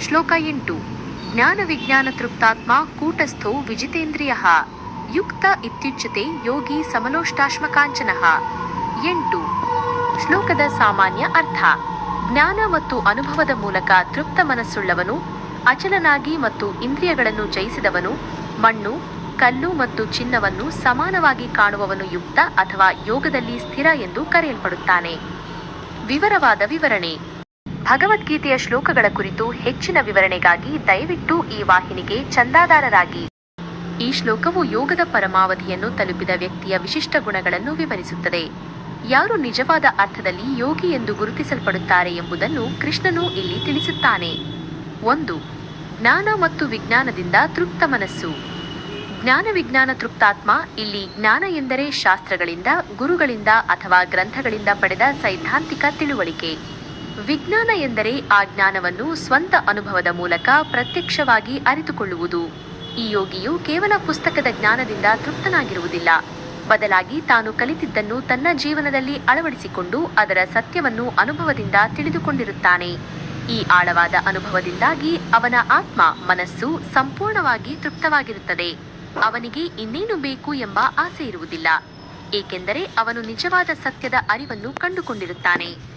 ಶ್ಲೋಕ ಎಂಟು. ಜ್ಞಾನ ವಿಜ್ಞಾನ ತೃಪ್ತಾತ್ಮ ಕೂಟಸ್ಥೋ ವಿಜಿತೇಂದ್ರಿಯ. ಯುಕ್ತ ಇತ್ಯುಚ್ಯತೆ ಯೋಗಿ ಸಮಲೋಷ್ಟಾಶ್ಮಕಾಂಚನ ಎಂಟು. ಶ್ಲೋಕದ ಸಾಮಾನ್ಯ ಅರ್ಥ. ಜ್ಞಾನ ಮತ್ತು ಅನುಭವದ ಮೂಲಕ ತೃಪ್ತ ಮನಸ್ಸುಳ್ಳವನು, ಅಚಲನಾಗಿ ಮತ್ತು ಇಂದ್ರಿಯಗಳನ್ನು ಜಯಿಸಿದವನು, ಮಣ್ಣು, ಕಲ್ಲು ಮತ್ತು ಚಿನ್ನವನ್ನು ಸಮಾನವಾಗಿ ಕಾಣುವವನು ಯುಕ್ತ ಅಥವಾ ಯೋಗದಲ್ಲಿ ಸ್ಥಿರ ಎಂದು ಕರೆಯಲ್ಪಡುತ್ತಾನೆ. ವಿವರವಾದ ವಿವರಣೆ. ಭಗವದ್ಗೀತೆಯ ಶ್ಲೋಕಗಳ ಕುರಿತು ಹೆಚ್ಚಿನ ವಿವರಣೆಗಾಗಿ ದಯವಿಟ್ಟು ಈ ವಾಹಿನಿಗೆ ಚಂದಾದಾರರಾಗಿ. ಈ ಶ್ಲೋಕವು ಯೋಗದ ಪರಮಾವಧಿಯನ್ನು ತಲುಪಿದ ವ್ಯಕ್ತಿಯ ವಿಶಿಷ್ಟ ಗುಣಗಳನ್ನು ವಿವರಿಸುತ್ತದೆ. ಯಾರು ನಿಜವಾದ ಅರ್ಥದಲ್ಲಿ ಯೋಗಿ ಎಂದು ಗುರುತಿಸಲ್ಪಡುತ್ತಾರೆ ಎಂಬುದನ್ನು ಕೃಷ್ಣನು ಇಲ್ಲಿ ತಿಳಿಸುತ್ತಾನೆ. ಒಂದು, ಜ್ಞಾನ ಮತ್ತು ವಿಜ್ಞಾನದಿಂದ ತೃಪ್ತ ಮನಸ್ಸು. ಜ್ಞಾನ ವಿಜ್ಞಾನ ತೃಪ್ತಾತ್ಮ ಇಲ್ಲಿ ಜ್ಞಾನ ಎಂದರೆ ಶಾಸ್ತ್ರಗಳಿಂದ, ಗುರುಗಳಿಂದ ಅಥವಾ ಗ್ರಂಥಗಳಿಂದ ಪಡೆದ ಸೈದ್ಧಾಂತಿಕ ತಿಳುವಳಿಕೆ. ವಿಜ್ಞಾನ ಎಂದರೆ ಆ ಜ್ಞಾನವನ್ನು ಸ್ವಂತ ಅನುಭವದ ಮೂಲಕ ಪ್ರತ್ಯಕ್ಷವಾಗಿ ಅರಿತುಕೊಳ್ಳುವುದು. ಈ ಯೋಗಿಯು ಕೇವಲ ಪುಸ್ತಕದ ಜ್ಞಾನದಿಂದ ತೃಪ್ತನಾಗಿರುವುದಿಲ್ಲ. ಬದಲಾಗಿ ತಾನು ಕಲಿತಿದ್ದನ್ನು ತನ್ನ ಜೀವನದಲ್ಲಿ ಅಳವಡಿಸಿಕೊಂಡು ಅದರ ಸತ್ಯವನ್ನು ಅನುಭವದಿಂದ ತಿಳಿದುಕೊಂಡಿರುತ್ತಾನೆ. ಈ ಆಳವಾದ ಅನುಭವದಿಂದಾಗಿ ಅವನ ಆತ್ಮ, ಮನಸ್ಸು ಸಂಪೂರ್ಣವಾಗಿ ತೃಪ್ತವಾಗಿರುತ್ತದೆ. ಅವನಿಗೆ ಇನ್ನೇನು ಬೇಕು ಎಂಬ ಆಸೆ ಇರುವುದಿಲ್ಲ. ಏಕೆಂದರೆ ಅವನು ನಿಜವಾದ ಸತ್ಯದ ಅರಿವನ್ನು ಕಂಡುಕೊಂಡಿರುತ್ತಾನೆ.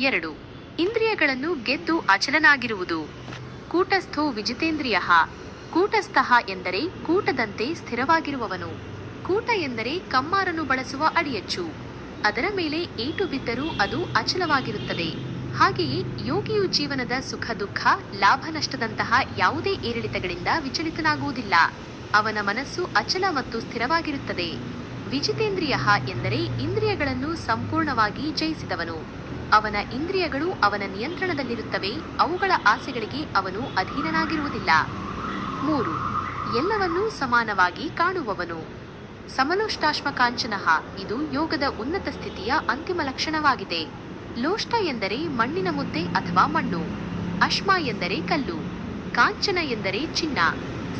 ಎರಡು. ಇಂದ್ರಿಯಗಳನ್ನು ಗೆದ್ದು ಅಚಲನಾಗಿರುವುದು. ಕೂಟಸ್ಥೋ ವಿಜಿತೇಂದ್ರಿಯ. ಕೂಟಸ್ಥಃ ಎಂದರೆ ಕೂಟದಂತೆ ಸ್ಥಿರವಾಗಿರುವವನು. ಕೂಟ ಎಂದರೆ ಕಮ್ಮಾರನು ಬಳಸುವ ಅಡಿಯಚ್ಚು. ಅದರ ಮೇಲೆ ಏಟು ಬಿದ್ದರೂ ಅದು ಅಚಲವಾಗಿರುತ್ತದೆ. ಹಾಗೆಯೇ ಯೋಗಿಯು ಜೀವನದ ಸುಖ, ದುಃಖ, ಲಾಭ, ನಷ್ಟದಂತಹ ಯಾವುದೇ ಏರಿಳಿತಗಳಿಂದ ವಿಚಲಿತನಾಗುವುದಿಲ್ಲ. ಅವನ ಮನಸ್ಸು ಅಚಲ ಮತ್ತು ಸ್ಥಿರವಾಗಿರುತ್ತದೆ. ವಿಜಿತೇಂದ್ರಿಯ ಎಂದರೆ ಇಂದ್ರಿಯಗಳನ್ನು ಸಂಪೂರ್ಣವಾಗಿ ಜಯಿಸಿದವನು. ಅವನ ಇಂದ್ರಿಯಗಳು ಅವನ ನಿಯಂತ್ರಣದಲ್ಲಿರುತ್ತವೆ, ಅವುಗಳ ಆಸೆಗಳಿಗೆ ಅವನು ಅಧೀನನಾಗಿರುವುದಿಲ್ಲ. ಮೂರು, ಎಲ್ಲವನ್ನೂ ಸಮಾನವಾಗಿ ಕಾಣುವವನು. ಸಮಲೋಷ್ಟಾಶ್ಮಕಾಂಚನಃ ಇದು ಯೋಗದ ಉನ್ನತ ಸ್ಥಿತಿಯ ಅಂತಿಮ ಲಕ್ಷಣವಾಗಿದೆ. ಲೋಷ್ಟ ಎಂದರೆ ಮಣ್ಣಿನ ಮುದ್ದೆ ಅಥವಾ ಮಣ್ಣು. ಅಶ್ಮ ಎಂದರೆ ಕಲ್ಲು. ಕಾಂಚನ ಎಂದರೆ ಚಿನ್ನ.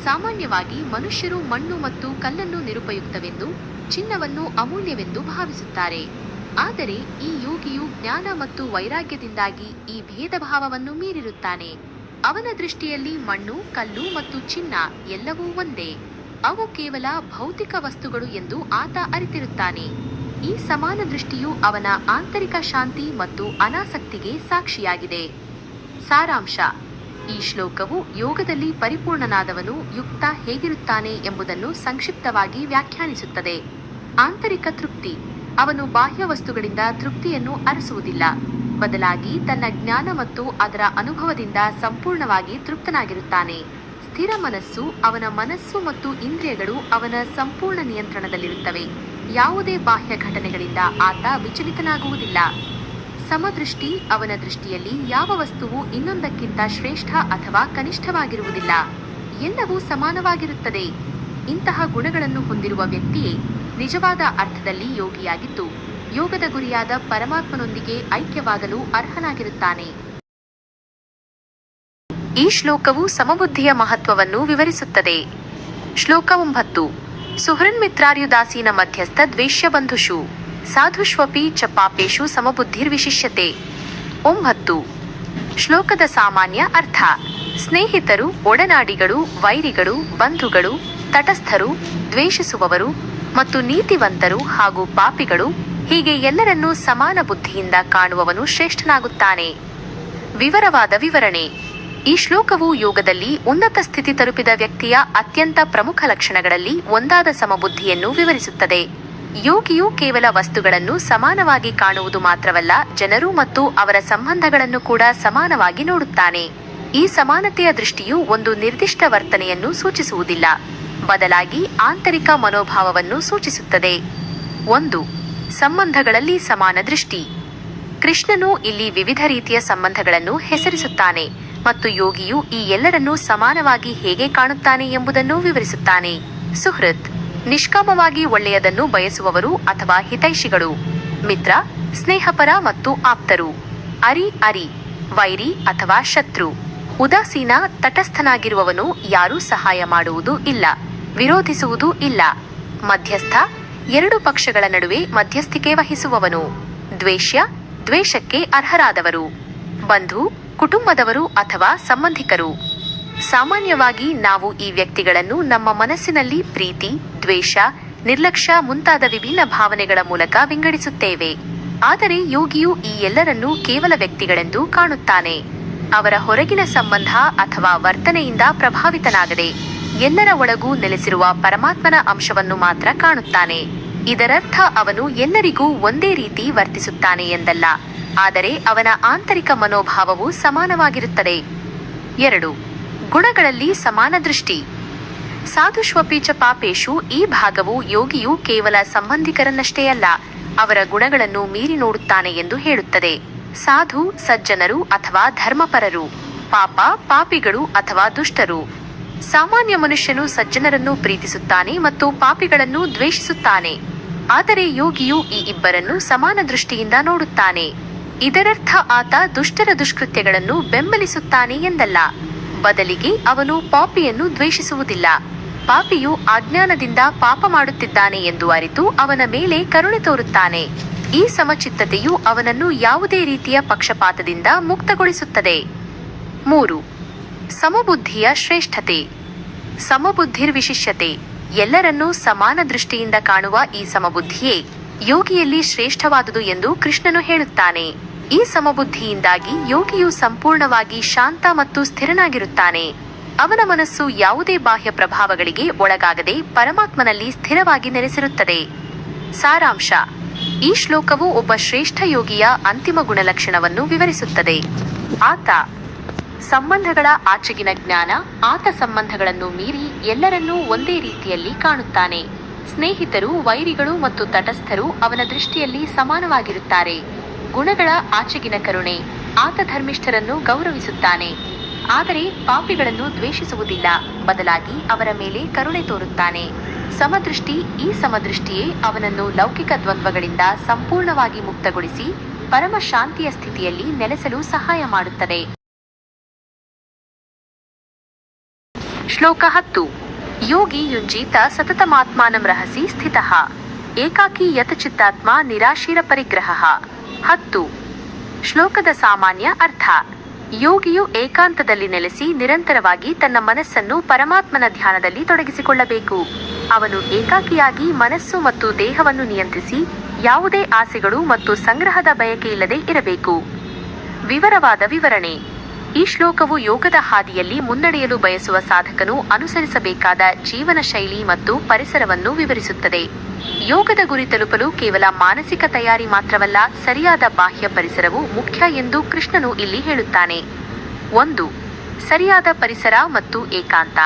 ಸಾಮಾನ್ಯವಾಗಿ ಮನುಷ್ಯರು ಮಣ್ಣು ಮತ್ತು ಕಲ್ಲನ್ನು ನಿರುಪಯುಕ್ತವೆಂದು, ಚಿನ್ನವನ್ನು ಅಮೂಲ್ಯವೆಂದು ಭಾವಿಸುತ್ತಾರೆ. ಆದರೆ ಈ ಯೋಗಿಯು ಜ್ಞಾನ ಮತ್ತು ವೈರಾಗ್ಯದಿಂದಾಗಿ ಈ ಭೇದ ಭಾವವನ್ನು ಮೀರಿರುತ್ತಾನೆ. ಅವನ ದೃಷ್ಟಿಯಲ್ಲಿ ಮಣ್ಣು, ಕಲ್ಲು ಮತ್ತು ಚಿನ್ನ ಎಲ್ಲವೂ ಒಂದೇ. ಅವು ಕೇವಲ ಭೌತಿಕ ವಸ್ತುಗಳು ಎಂದು ಆತ ಅರಿತಿರುತ್ತಾನೆ. ಈ ಸಮಾನ ದೃಷ್ಟಿಯು ಅವನ ಆಂತರಿಕ ಶಾಂತಿ ಮತ್ತು ಅನಾಸಕ್ತಿಗೆ ಸಾಕ್ಷಿಯಾಗಿದೆ. ಸಾರಾಂಶ. ಈ ಶ್ಲೋಕವು ಯೋಗದಲ್ಲಿ ಪರಿಪೂರ್ಣನಾದವನು ಯುಕ್ತ ಹೇಗಿರುತ್ತಾನೆ ಎಂಬುದನ್ನು ಸಂಕ್ಷಿಪ್ತವಾಗಿ ವ್ಯಾಖ್ಯಾನಿಸುತ್ತದೆ. ಆಂತರಿಕ ತೃಪ್ತಿ. ಅವನು ಬಾಹ್ಯ ವಸ್ತುಗಳಿಂದ ತೃಪ್ತಿಯನ್ನು ಅರಸುವುದಿಲ್ಲ. ಬದಲಾಗಿ ತನ್ನ ಜ್ಞಾನ ಮತ್ತು ಅದರ ಅನುಭವದಿಂದ ಸಂಪೂರ್ಣವಾಗಿ ತೃಪ್ತನಾಗಿರುತ್ತಾನೆ. ಸ್ಥಿರ ಮನಸ್ಸು ಅವನ ಮನಸ್ಸು ಮತ್ತು ಇಂದ್ರಿಯಗಳು ಅವನ ಸಂಪೂರ್ಣ ನಿಯಂತ್ರಣದಲ್ಲಿರುತ್ತವೆ. ಯಾವುದೇ ಬಾಹ್ಯ ಘಟನೆಗಳಿಂದ ಆತ ವಿಚಲಿತನಾಗುವುದಿಲ್ಲ. ಸಮದೃಷ್ಟಿ ಅವನ ದೃಷ್ಟಿಯಲ್ಲಿ ಯಾವ ವಸ್ತುವು ಇನ್ನೊಂದಕ್ಕಿಂತ ಶ್ರೇಷ್ಠ ಅಥವಾ ಕನಿಷ್ಠವಾಗಿರುವುದಿಲ್ಲ. ಎಲ್ಲವೂ ಸಮಾನವಾಗಿರುತ್ತದೆ. ಇಂತಹ ಗುಣಗಳನ್ನು ಹೊಂದಿರುವ ವ್ಯಕ್ತಿಯೇ ನಿಜವಾದ ಅರ್ಥದಲ್ಲಿ ಯೋಗಿಯಾಗಿದ್ದು, ಯೋಗದ ಗುರಿಯಾದ ಪರಮಾತ್ಮನೊಂದಿಗೆ ಐಕ್ಯವಾಗಲು ಅರ್ಹನಾಗಿರುತ್ತಾನೆ. ಈ ಶ್ಲೋಕವು ಸಮಬುದ್ಧಿಯ ಮಹತ್ವವನ್ನು ವಿವರಿಸುತ್ತದೆ. ಶ್ಲೋಕ ಒಂಬತ್ತು. ಸುಹೃನ್ಮಿತ್ರಾರ್ಯುದಾಸೀನ ಮಧ್ಯಸ್ಥ ದ್ವೇಷ್ಯ ಬಂಧುಷು ಸಾಧುಷ್ವಪಿ ಚ ಪಾಪೇಶು ಸಮಬುದ್ಧಿರ್ವಿಶಿಷ್ಯತೆ. ಒಂಬತ್ತು. ಶ್ಲೋಕದ ಸಾಮಾನ್ಯ ಅರ್ಥ. ಸ್ನೇಹಿತರು, ಒಡನಾಡಿಗಳು, ವೈರಿಗಳು, ಬಂಧುಗಳು, ತಟಸ್ಥರು, ದ್ವೇಷಿಸುವವರು ಮತ್ತು ನೀತಿವಂತರು ಹಾಗೂ ಪಾಪಿಗಳು ಹೀಗೆ ಎಲ್ಲರನ್ನೂ ಸಮಾನ ಬುದ್ಧಿಯಿಂದ ಕಾಣುವವನು ಶ್ರೇಷ್ಠನಾಗುತ್ತಾನೆ. ವಿವರವಾದ ವಿವರಣೆ. ಈ ಶ್ಲೋಕವು ಯೋಗದಲ್ಲಿ ಉನ್ನತ ಸ್ಥಿತಿ ತಲುಪಿದ ವ್ಯಕ್ತಿಯ ಅತ್ಯಂತ ಪ್ರಮುಖ ಲಕ್ಷಣಗಳಲ್ಲಿ ಒಂದಾದ ಸಮಬುದ್ಧಿಯನ್ನು ವಿವರಿಸುತ್ತದೆ. ಯೋಗಿಯು ಕೇವಲ ವಸ್ತುಗಳನ್ನು ಸಮಾನವಾಗಿ ಕಾಣುವುದು ಮಾತ್ರವಲ್ಲ, ಜನರು ಮತ್ತು ಅವರ ಸಂಬಂಧಗಳನ್ನು ಕೂಡ ಸಮಾನವಾಗಿ ನೋಡುತ್ತಾನೆ. ಈ ಸಮಾನತೆಯ ದೃಷ್ಟಿಯು ಒಂದು ನಿರ್ದಿಷ್ಟ ವರ್ತನೆಯನ್ನು ಸೂಚಿಸುವುದಿಲ್ಲ. ಬದಲಾಗಿ ಆಂತರಿಕ ಮನೋಭಾವವನ್ನು ಸೂಚಿಸುತ್ತದೆ. ಒಂದು, ಸಂಬಂಧಗಳಲ್ಲಿ ಸಮಾನ ದೃಷ್ಟಿ. ಕೃಷ್ಣನು ಇಲ್ಲಿ ವಿವಿಧ ರೀತಿಯ ಸಂಬಂಧಗಳನ್ನು ಹೆಸರಿಸುತ್ತಾನೆ ಮತ್ತು ಯೋಗಿಯು ಈ ಎಲ್ಲರನ್ನೂ ಸಮಾನವಾಗಿ ಹೇಗೆ ಕಾಣುತ್ತಾನೆ ಎಂಬುದನ್ನು ವಿವರಿಸುತ್ತಾನೆ. ಸುಹೃತ್, ನಿಷ್ಕಾಮವಾಗಿ ಒಳ್ಳೆಯದನ್ನು ಬಯಸುವವರು ಅಥವಾ ಹಿತೈಷಿಗಳು. ಮಿತ್ರ, ಸ್ನೇಹಪರ ಮತ್ತು ಆಪ್ತರು. ಅರಿ ಅರಿ. ವೈರಿ ಅಥವಾ ಶತ್ರು. ಉದಾಸೀನ, ತಟಸ್ಥನಾಗಿರುವವನು ಯಾರೂ ಸಹಾಯ ಮಾಡುವುದು ಇಲ್ಲ, ವಿರೋಧಿಸುವುದೂ ಇಲ್ಲ. ಮಧ್ಯಸ್ಥ, ಎರಡು ಪಕ್ಷಗಳ ನಡುವೆ ಮಧ್ಯಸ್ಥಿಕೆ ವಹಿಸುವವನು. ದ್ವೇಷ್ಯ, ದ್ವೇಷಕ್ಕೆ ಅರ್ಹರಾದವರು. ಬಂಧು, ಕುಟುಂಬದವರು ಅಥವಾ ಸಂಬಂಧಿಕರು. ಸಾಮಾನ್ಯವಾಗಿ ನಾವು ಈ ವ್ಯಕ್ತಿಗಳನ್ನು ನಮ್ಮ ಮನಸ್ಸಿನಲ್ಲಿ ಪ್ರೀತಿ, ದ್ವೇಷ, ನಿರ್ಲಕ್ಷ್ಯ ಮುಂತಾದ ವಿಭಿನ್ನ ಭಾವನೆಗಳ ಮೂಲಕ ವಿಂಗಡಿಸುತ್ತೇವೆ. ಆದರೆ ಯೋಗಿಯು ಈ ಎಲ್ಲರನ್ನೂ ಕೇವಲ ವ್ಯಕ್ತಿಗಳೆಂದು ಕಾಣುತ್ತಾನೆ. ಅವರ ಹೊರಗಿನ ಸಂಬಂಧ ಅಥವಾ ವರ್ತನೆಯಿಂದ ಪ್ರಭಾವಿತನಾಗದೆ ಎಲ್ಲರ ಒಳಗೂ ನೆಲೆಸಿರುವ ಪರಮಾತ್ಮನ ಅಂಶವನ್ನು ಮಾತ್ರ ಕಾಣುತ್ತಾನೆ. ಇದರರ್ಥ ಅವನು ಎಲ್ಲರಿಗೂ ಒಂದೇ ರೀತಿ ವರ್ತಿಸುತ್ತಾನೆ ಎಂದಲ್ಲ, ಆದರೆ ಅವನ ಆಂತರಿಕ ಮನೋಭಾವವು ಸಮಾನವಾಗಿರುತ್ತದೆ. ಎರಡು, ಗುಣಗಳಲ್ಲಿ ಸಮಾನ ದೃಷ್ಟಿ. ಸಾಧುಷ್ವಪೀಚ ಪಾಪೇಶು ಈ ಭಾಗವು ಯೋಗಿಯು ಕೇವಲ ಸಂಬಂಧಿಕರನ್ನಷ್ಟೇ ಅಲ್ಲ, ಅವರ ಗುಣಗಳನ್ನು ಮೀರಿ ನೋಡುತ್ತಾನೆ ಎಂದು ಹೇಳುತ್ತದೆ. ಸಾಧು, ಸಜ್ಜನರು ಅಥವಾ ಧರ್ಮಪರರು, ಪಾಪ, ಪಾಪಿಗಳು ಅಥವಾ ದುಷ್ಟರು. ಸಾಮಾನ್ಯ ಮನುಷ್ಯನು ಸಜ್ಜನರನ್ನು ಪ್ರೀತಿಸುತ್ತಾನೆ ಮತ್ತು ಪಾಪಿಗಳನ್ನು ದ್ವೇಷಿಸುತ್ತಾನೆ. ಆದರೆ ಯೋಗಿಯು ಈ ಇಬ್ಬರನ್ನು ಸಮಾನ ದೃಷ್ಟಿಯಿಂದ ನೋಡುತ್ತಾನೆ. ಇದರರ್ಥ ಆತ ದುಷ್ಟರ ದುಷ್ಕೃತ್ಯಗಳನ್ನು ಬೆಂಬಲಿಸುತ್ತಾನೆ ಎಂದಲ್ಲ. ಬದಲಿಗೆ ಅವನು ಪಾಪಿಯನ್ನು ದ್ವೇಷಿಸುವುದಿಲ್ಲ. ಪಾಪಿಯು ಅಜ್ಞಾನದಿಂದ ಪಾಪ ಮಾಡುತ್ತಿದ್ದಾನೆ ಎಂದು ಅರಿತು ಅವನ ಮೇಲೆ ಕರುಣೆ ತೋರುತ್ತಾನೆ. ಈ ಸಮಚಿತ್ತತೆಯು ಅವನನ್ನು ಯಾವುದೇ ರೀತಿಯ ಪಕ್ಷಪಾತದಿಂದ ಮುಕ್ತಗೊಳಿಸುತ್ತದೆ. ಮೂರು, ಸಮಬುದ್ಧಿಯ ಶ್ರೇಷ್ಠತೆ. ಸಮಬುದ್ಧಿರ್ವಿಶಿಷ್ಯತೆ ಎಲ್ಲರನ್ನೂ ಸಮಾನ ದೃಷ್ಟಿಯಿಂದ ಕಾಣುವ ಈ ಸಮಬುದ್ಧಿಯೇ ಯೋಗಿಯಲ್ಲಿ ಶ್ರೇಷ್ಠವಾದುದು ಎಂದು ಕೃಷ್ಣನು ಹೇಳುತ್ತಾನೆ. ಈ ಸಮಬುದ್ಧಿಯಿಂದಾಗಿ ಯೋಗಿಯು ಸಂಪೂರ್ಣವಾಗಿ ಶಾಂತ ಮತ್ತು ಸ್ಥಿರನಾಗಿರುತ್ತಾನೆ. ಅವನ ಮನಸ್ಸು ಯಾವುದೇ ಬಾಹ್ಯ ಪ್ರಭಾವಗಳಿಗೆ ಒಳಗಾಗದೆ ಪರಮಾತ್ಮನಲ್ಲಿ ಸ್ಥಿರವಾಗಿ ನೆಲೆಸಿರುತ್ತದೆ. ಸಾರಾಂಶ ಈ ಶ್ಲೋಕವು ಒಬ್ಬ ಶ್ರೇಷ್ಠ ಯೋಗಿಯ ಅಂತಿಮ ಗುಣಲಕ್ಷಣವನ್ನು ವಿವರಿಸುತ್ತದೆ. ಆತ ಸಂಬಂಧಗಳ ಆಚೆಗಿನ ಜ್ಞಾನ, ಆತ ಸಂಬಂಧಗಳನ್ನು ಮೀರಿ ಎಲ್ಲರನ್ನೂ ಒಂದೇ ರೀತಿಯಲ್ಲಿ ಕಾಣುತ್ತಾನೆ. ಸ್ನೇಹಿತರು, ವೈರಿಗಳು ಮತ್ತು ತಟಸ್ಥರು ಅವನ ದೃಷ್ಟಿಯಲ್ಲಿ ಸಮಾನವಾಗಿರುತ್ತಾರೆ. ಗುಣಗಳ ಆಚೆಗಿನ ಕರುಣೆ, ಆತ ಧರ್ಮಿಷ್ಠರನ್ನು ಗೌರವಿಸುತ್ತಾನೆ. ಆದರೆ ಪಾಪಿಗಳನ್ನು ದ್ವೇಷಿಸುವುದಿಲ್ಲ. ಬದಲಾಗಿ ಅವರ ಮೇಲೆ ಕರುಣೆ ತೋರುತ್ತಾನೆ. ಸಮದೃಷ್ಟಿ ಈ ಸಮದೃಷ್ಟಿಯೇ ಅವನನ್ನು ಲೌಕಿಕ ದ್ವಂದ್ವಗಳಿಂದ ಸಂಪೂರ್ಣವಾಗಿ ಮುಕ್ತಗೊಳಿಸಿ ಪರಮ ಶಾಂತಿಯ ಸ್ಥಿತಿಯಲ್ಲಿ ನೆಲೆಸಲು ಸಹಾಯ ಮಾಡುತ್ತದೆ. ಶ್ಲೋಕ ಹತ್ತು. ಯೋಗಿ ಯುಂಜೀತ ಸತತಮಾತ್ಮಾನಂ ರಹಸಿ ಸ್ಥಿತ. ಏಕಾಕಿ ಯತಚಿತ್ತಾತ್ಮ ನಿರಾಶೀರ ಪರಿಗ್ರಹ. ಹತ್ತು. ಶ್ಲೋಕದ ಸಾಮಾನ್ಯ ಅರ್ಥ. ಯೋಗಿಯು ಏಕಾಂತದಲ್ಲಿ ನೆಲೆಸಿ ನಿರಂತರವಾಗಿ ತನ್ನ ಮನಸ್ಸನ್ನು ಪರಮಾತ್ಮನ ಧ್ಯಾನದಲ್ಲಿ ತೊಡಗಿಸಿಕೊಳ್ಳಬೇಕು. ಅವನು ಏಕಾಕಿಯಾಗಿ ಮನಸ್ಸು ಮತ್ತು ದೇಹವನ್ನು ನಿಯಂತ್ರಿಸಿ ಯಾವುದೇ ಆಸೆಗಳು ಮತ್ತು ಸಂಗ್ರಹದ ಬಯಕೆಯಿಲ್ಲದೆ ಇರಬೇಕು. ವಿವರವಾದ ವಿವರಣೆ. ಈ ಶ್ಲೋಕವು ಯೋಗದ ಹಾದಿಯಲ್ಲಿ ಮುನ್ನಡೆಯಲು ಬಯಸುವ ಸಾಧಕನು ಅನುಸರಿಸಬೇಕಾದ ಜೀವನ ಶೈಲಿ ಮತ್ತು ಪರಿಸರವನ್ನು ವಿವರಿಸುತ್ತದೆ. ಯೋಗದ ಗುರಿ ತಲುಪಲು ಕೇವಲ ಮಾನಸಿಕ ತಯಾರಿ ಮಾತ್ರವಲ್ಲ, ಸರಿಯಾದ ಬಾಹ್ಯ ಪರಿಸರವು ಮುಖ್ಯ ಎಂದು ಕೃಷ್ಣನು ಇಲ್ಲಿ ಹೇಳುತ್ತಾನೆ. ಒಂದು, ಸರಿಯಾದ ಪರಿಸರ ಮತ್ತು ಏಕಾಂತ.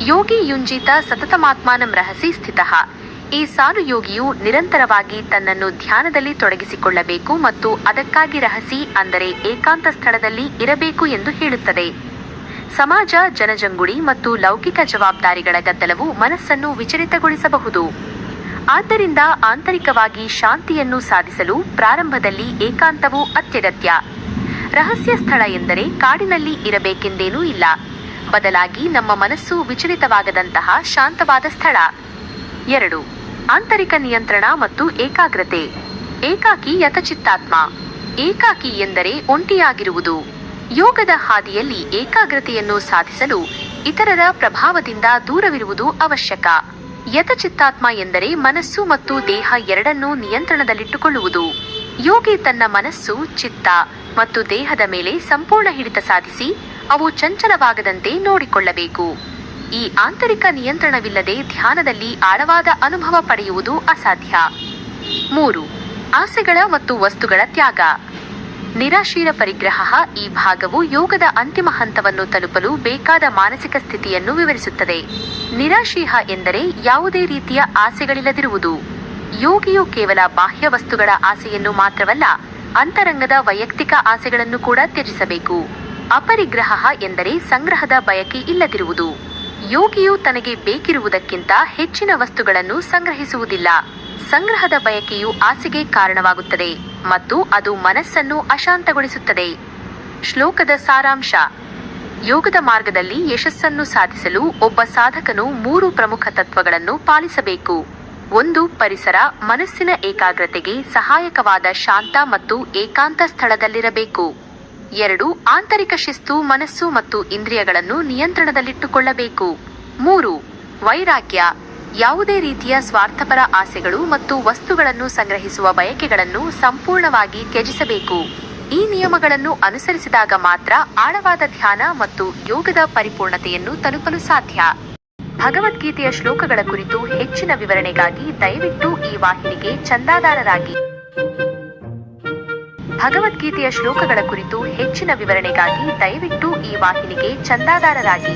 ಯೋಗಿ ಯುಂಜಿತ ಸತತಮಾತ್ಮಾನಂ ರಹಸಿ ಸ್ಥಿತಃ. ಈ ಸಾಲು ಯೋಗಿಯು ನಿರಂತರವಾಗಿ ತನ್ನನ್ನು ಧ್ಯಾನದಲ್ಲಿ ತೊಡಗಿಸಿಕೊಳ್ಳಬೇಕು ಮತ್ತು ಅದಕ್ಕಾಗಿ ರಹಸಿ ಅಂದರೆ ಏಕಾಂತ ಸ್ಥಳದಲ್ಲಿ ಇರಬೇಕು ಎಂದು ಹೇಳುತ್ತದೆ. ಸಮಾಜ, ಜನಜಂಗುಳಿ ಮತ್ತು ಲೌಕಿಕ ಜವಾಬ್ದಾರಿಗಳ ಗದ್ದಲವು ಮನಸ್ಸನ್ನು ವಿಚಲಿತಗೊಳಿಸಬಹುದು. ಆದ್ದರಿಂದ ಆಂತರಿಕವಾಗಿ ಶಾಂತಿಯನ್ನು ಸಾಧಿಸಲು ಪ್ರಾರಂಭದಲ್ಲಿ ಏಕಾಂತವು ಅತ್ಯಗತ್ಯ. ರಹಸ್ಯ ಸ್ಥಳ ಎಂದರೆ ಕಾಡಿನಲ್ಲಿ ಇರಬೇಕೆಂದೇನೂ ಇಲ್ಲ. ಬದಲಾಗಿ ನಮ್ಮ ಮನಸ್ಸು ವಿಚಲಿತವಾಗದಂತಹ ಶಾಂತವಾದ ಸ್ಥಳ. ಎರಡು. ಆಂತರಿಕ ನಿಯಂತ್ರಣ ಮತ್ತು ಏಕಾಗ್ರತೆ. ಏಕಾಕಿ ಯತಚಿತ್ತಾತ್ಮ ಏಕಾಕಿ ಎಂದರೆ ಒಂಟಿಯಾಗಿರುವುದು. ಯೋಗದ ಹಾದಿಯಲ್ಲಿ ಏಕಾಗ್ರತೆಯನ್ನು ಸಾಧಿಸಲು ಇತರರ ಪ್ರಭಾವದಿಂದ ದೂರವಿರುವುದು ಅವಶ್ಯಕ. ಯತಚಿತ್ತಾತ್ಮ ಎಂದರೆ ಮನಸ್ಸು ಮತ್ತು ದೇಹ ಎರಡನ್ನೂ ನಿಯಂತ್ರಣದಲ್ಲಿಟ್ಟುಕೊಳ್ಳುವುದು. ಯೋಗಿ ತನ್ನ ಮನಸ್ಸು ಚಿತ್ತ ಮತ್ತು ದೇಹದ ಮೇಲೆ ಸಂಪೂರ್ಣ ಹಿಡಿತ ಸಾಧಿಸಿ ಅವು ಚಂಚಲವಾಗದಂತೆ ನೋಡಿಕೊಳ್ಳಬೇಕು. ಈ ಆಂತರಿಕ ನಿಯಂತ್ರಣವಿಲ್ಲದೆ ಧ್ಯಾನದಲ್ಲಿ ಆಳವಾದ ಅನುಭವ ಪಡೆಯುವುದು ಅಸಾಧ್ಯ. ಮೂರು, ಆಸೆಗಳ ಮತ್ತು ವಸ್ತುಗಳ ತ್ಯಾಗ. ನಿರಾಶೀರ ಪರಿಗ್ರಹ ಈ ಭಾಗವು ಯೋಗದ ಅಂತಿಮ ಹಂತವನ್ನು ತಲುಪಲು ಬೇಕಾದ ಮಾನಸಿಕ ಸ್ಥಿತಿಯನ್ನು ವಿವರಿಸುತ್ತದೆ. ನಿರಾಶೀಹ ಎಂದರೆ ಯಾವುದೇ ರೀತಿಯ ಆಸೆಗಳಿಲ್ಲದಿರುವುದು. ಯೋಗಿಯು ಕೇವಲ ಬಾಹ್ಯ ವಸ್ತುಗಳ ಆಸೆಯನ್ನು ಮಾತ್ರವಲ್ಲ, ಅಂತರಂಗದ ವೈಯಕ್ತಿಕ ಆಸೆಗಳನ್ನು ಕೂಡ ತ್ಯಜಿಸಬೇಕು. ಅಪರಿಗ್ರಹ ಎಂದರೆ ಸಂಗ್ರಹದ ಬಯಕೆ ಇಲ್ಲದಿರುವುದು. ಯೋಗಿಯು ತನಗೆ ಬೇಕಿರುವುದಕ್ಕಿಂತ ಹೆಚ್ಚಿನ ವಸ್ತುಗಳನ್ನು ಸಂಗ್ರಹಿಸುವುದಿಲ್ಲ. ಸಂಗ್ರಹದ ಬಯಕೆಯು ಆಸೆಗೆ ಕಾರಣವಾಗುತ್ತದೆ ಮತ್ತು ಅದು ಮನಸ್ಸನ್ನು ಅಶಾಂತಗೊಳಿಸುತ್ತದೆ. ಶ್ಲೋಕದ ಸಾರಾಂಶ, ಯೋಗದ ಮಾರ್ಗದಲ್ಲಿ ಯಶಸ್ಸನ್ನು ಸಾಧಿಸಲು ಒಬ್ಬ ಸಾಧಕನು ಮೂರು ಪ್ರಮುಖ ತತ್ವಗಳನ್ನು ಪಾಲಿಸಬೇಕು. ಒಂದು, ಪರಿಸರ, ಮನಸ್ಸಿನ ಏಕಾಗ್ರತೆಗೆ ಸಹಾಯಕವಾದ ಶಾಂತ ಮತ್ತು ಏಕಾಂತ ಸ್ಥಳದಲ್ಲಿರಬೇಕು. ಎರಡು ಆಂತರಿಕ ಶಿಸ್ತು, ಮನಸ್ಸು ಮತ್ತು ಇಂದ್ರಿಯಗಳನ್ನು ನಿಯಂತ್ರಣದಲ್ಲಿಟ್ಟುಕೊಳ್ಳಬೇಕು. ಮೂರು, ವೈರಾಗ್ಯ, ಯಾವುದೇ ರೀತಿಯ ಸ್ವಾರ್ಥಪರ ಆಸೆಗಳು ಮತ್ತು ವಸ್ತುಗಳನ್ನು ಸಂಗ್ರಹಿಸುವ ಬಯಕೆಗಳನ್ನು ಸಂಪೂರ್ಣವಾಗಿ ತ್ಯಜಿಸಬೇಕು. ಈ ನಿಯಮಗಳನ್ನು ಅನುಸರಿಸಿದಾಗ ಮಾತ್ರ ಆಳವಾದ ಧ್ಯಾನ ಮತ್ತು ಯೋಗದ ಪರಿಪೂರ್ಣತೆಯನ್ನು ತಲುಪಲು ಸಾಧ್ಯ. ಭಗವದ್ಗೀತೆಯ ಶ್ಲೋಕಗಳ ಕುರಿತು ಹೆಚ್ಚಿನ ವಿವರಣೆಗಾಗಿ ದಯವಿಟ್ಟು ಈ ವಾಹಿನಿಗೆ ಚಂದಾದಾರರಾಗಿ ಭಗವದ್ಗೀತೆಯ ಶ್ಲೋಕಗಳ ಕುರಿತು ಹೆಚ್ಚಿನ ವಿವರಣೆಗಾಗಿ ದಯವಿಟ್ಟು ಈ ವಾಹಿನಿಗೆ ಚಂದಾದಾರರಾಗಿ